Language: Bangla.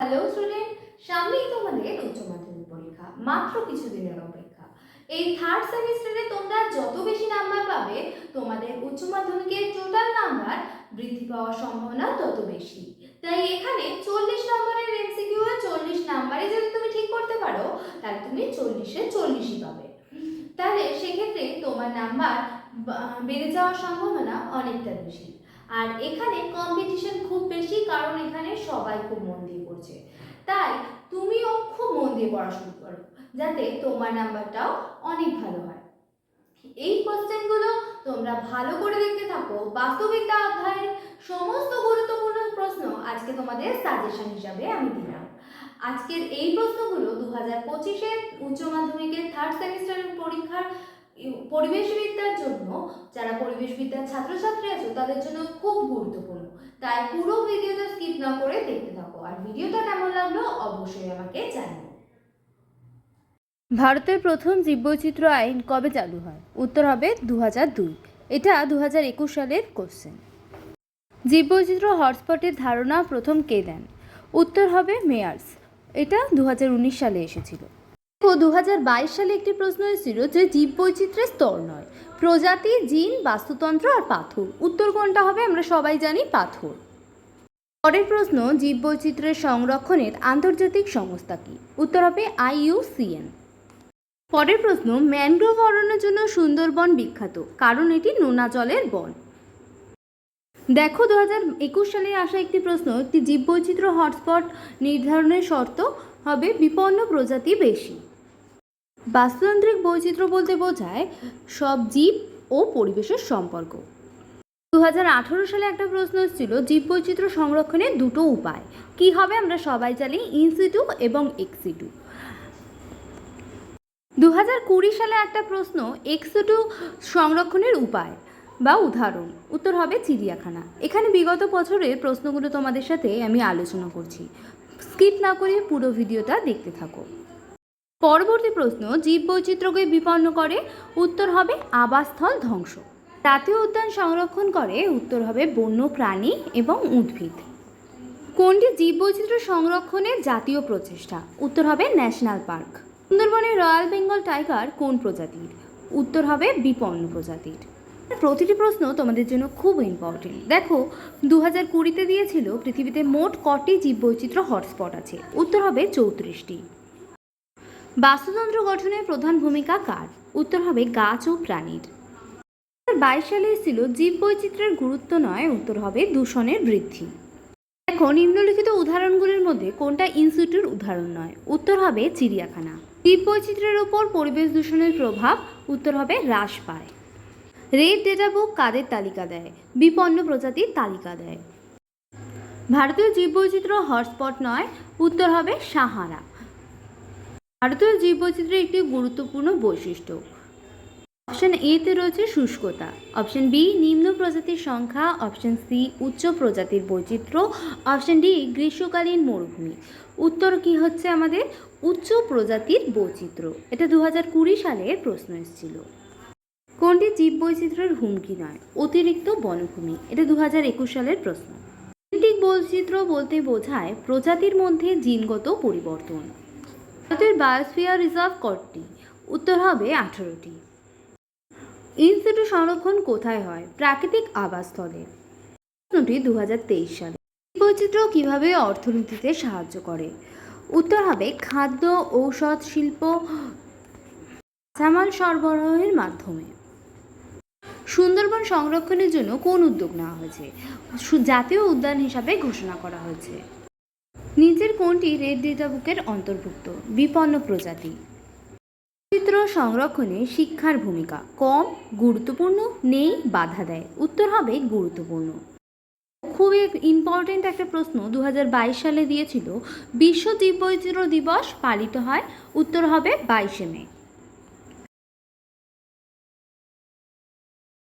হ্যালো স্টুডেন্ট, সামনেই তোমাদের উচ্চ মাধ্যমিক পরীক্ষা, মাত্র কিছুদিনের অপেক্ষা। এই থার্ড সেমিস্টারে তোমরা যত বেশি নাম্বার পাবে, তোমাদের উচ্চ মাধ্যমিকের টোটাল নাম্বার বৃদ্ধি পাওয়ার সম্ভাবনা তত বেশি। তাই এখানে চল্লিশ নম্বরের এমসিকিউ এ চল্লিশ নাম্বারে যদি তুমি ঠিক করতে পারো, তাহলে তুমি চল্লিশে চল্লিশই পাবে। তাহলে সেক্ষেত্রে তোমার নাম্বার বেড়ে যাওয়ার সম্ভাবনা অনেকটা বেশি। আর এখানে কম্পিটিশন খুব বেশি, কারণ এখানে সবাই খুব মন দিয়ে পড়ছে। তাই তুমিও খুব মন দিয়ে পড়া শুরু করো, যাতে তোমার নাম্বারটাও অনেক ভালো হয়। এই কোশ্চেনগুলো তোমরা ভালো করে দেখতে থাকো, বাস্তবিকতা অধ্যায়ের সমস্ত গুরুত্বপূর্ণ প্রশ্ন আজকে তোমাদের সাজেশন হিসাবে আমি দিলাম। আজকের এই প্রশ্নগুলো দু হাজার পঁচিশের উচ্চ মাধ্যমিকের থার্ড সেমিস্টারের পরীক্ষার পরিবেশবিদ্যার জন্য যারা পরিবেশবিদ্যার ছাত্রছাত্রী আছো, তাদের জন্য খুব গুরুত্বপূর্ণ। তাই পুরো ভিডিওটা স্কিপ না করে দেখতে থাকো। আর ভিডিওটা কেমন লাগল অবশ্যই আমাকে জানিও। ভারতের প্রথম জীববৈচিত্র্য আইন কবে চালু হয়? উত্তর হবে দু দুই। এটা দু একুশ সালের কোশ্চেন জীববৈচিত্র্য হটস্পটের ধারণা প্রথম কে দেন? উত্তর হবে মেয়ার্স। এটা দু হাজার উনিশ সালে এসেছিল। ও দু সালে একটি প্রশ্ন এসেছিল যে জীববৈচিত্র্যের স্তর নয়। প্রজাতি, জিন, বাস্তুতন্ত্র আর পাথর। উত্তর কোনটা হবে আমরা সবাই জানি পাথর। পরের প্রশ্ন, জীববৈচিত্র্যের সংরক্ষণের আন্তর্জাতিক সংস্থা কি? উত্তর হবে আইইউসিএন পরের প্রশ্ন, ম্যানগ্রোভ অরণ্যের জন্য সুন্দরবন বিখ্যাত, কারণ এটি নোনা জলের বন। দেখো দু হাজার একুশ সালে আসা একটি প্রশ্ন, একটি জীববৈচিত্র্য হটস্পট নির্ধারণের শর্ত হবে বিপন্ন প্রজাতি বেশি। বাস্তুতান্ত্রিক বৈচিত্র্য বলতে বোঝায় সব জীব ও পরিবেশের সম্পর্ক। দু হাজার আঠারো সালে একটা প্রশ্ন ছিল জীববৈচিত্র্য সংরক্ষণের দুটো উপায়। কি হবে আমরা সবাই জানি ইনসিটু এবং এক্সিটু দু কুড়ি সালে একটা প্রশ্ন এক্সটু সংরক্ষণের উপায় বা উদাহরণ। উত্তর হবে চিড়িয়াখানা। এখানে বিগত বছরের প্রশ্নগুলো তোমাদের সাথে আমি আলোচনা করছি। স্কিপ না করে পুরো ভিডিওটা দেখতে থাকো। পরবর্তী প্রশ্ন জীব বৈচিত্র্যকে বিপন্ন করে, উত্তর হবে আবাসস্থল ধ্বংস। জাতীয় উদ্যান সংরক্ষণ করে, উত্তর হবে বন্য প্রাণী এবং উদ্ভিদ। কোনটি জীববৈচিত্র্য সংরক্ষণের জাতীয় প্রচেষ্টা? উত্তর হবে ন্যাশনাল পার্ক। সুন্দরবনের রয়্যাল বেঙ্গল টাইগার কোন প্রজাতির? উত্তর হবে বিপন্ন প্রজাতির। প্রতিটি প্রশ্ন তোমাদের জন্য খুব ইম্পর্টেন্ট দেখো দু হাজার কুড়িতে দিয়েছিল পৃথিবীতে মোট কটি জীববৈচিত্র্য হটস্পট আছে। উত্তর হবে চৌত্রিশটি। বাস্তুতন্ত্র গঠনের প্রধান ভূমিকা কার? উত্তর হবে গাছ ও প্রাণীর। বাইশ সালে এসেছিল জীববৈচিত্র্যের গুরুত্ব নয়, উত্তর হবে দূষণের বৃদ্ধি। এখন নিম্নলিখিত উদাহরণগুলির মধ্যে কোনটা ইনস্টিটিউট উদাহরণ নয়? উত্তর হবে চিড়িয়াখানা। জীববৈচিত্র্যের ওপর পরিবেশ দূষণের প্রভাব, উত্তর হবে হ্রাস পায় রেড ডেটা বুক কাদের তালিকা দেয়? বিপন্ন প্রজাতির তালিকা দেয়। ভারতীয় জীববৈচিত্র্য হটস্পট নয়, উত্তর হবে সাহারা। ভারতীয় জীববৈচিত্র্যের একটি গুরুত্বপূর্ণ বৈশিষ্ট্য। অপশন এতে রয়েছে শুষ্কতা। অপশন বি নিম্ন প্রজাতির সংখ্যা। অপশন সি উচ্চ প্রজাতির বৈচিত্র্য। অপশন ডি গ্রীষ্মকালীন মরুভূমি। উত্তর কি হচ্ছে আমাদের? উচ্চ প্রজাতির বৈচিত্র্য। এটা দু হাজার কুড়ি সালের প্রশ্ন এসেছিল। কোনটি জীব বৈচিত্র্যের হুমকি নয়? অতিরিক্ত বনভূমি। এটা দু হাজার একুশ সালের প্রশ্ন। বৈচিত্র্য বলতে বোঝায় প্রজাতির মধ্যে জিনগত পরিবর্তন। ভারতের বায়োস্ফিয়ার রিজার্ভ কতটি উত্তর হবে আঠারোটি। ইনস্টিটিউট সংরক্ষণ কোথায় হয়? প্রাকৃতিক আবাসস্থলে। প্রশ্নটি দু সালে। বৈচিত্র্য কীভাবে অর্থনীতিতে সাহায্য করে? উত্তর হবে খাদ্য, ঔষধ, শিল্প, কাঁচামাল সরবরাহের মাধ্যমে। সুন্দরবন সংরক্ষণের জন্য কোন উদ্যোগ নেওয়া হয়েছে? জাতীয় উদ্যান হিসাবে ঘোষণা করা হয়েছে। নিচের কোনটি রেড ডেটা বুকের অন্তর্ভুক্ত? বিপন্ন প্রজাতি। চিত্র সংরক্ষণে শিক্ষার ভূমিকা। কম, গুরুত্বপূর্ণ, নেই, বাধা দেয়। উত্তর হবে গুরুত্বপূর্ণ। খুবই ইম্পর্টেন্ট একটা প্রশ্ন দু হাজার বাইশ সালে দিয়েছিল। বিশ্ব জীববৈচিত্র্য দিবস পালিত হয়। উত্তর হবে বাইশে মে।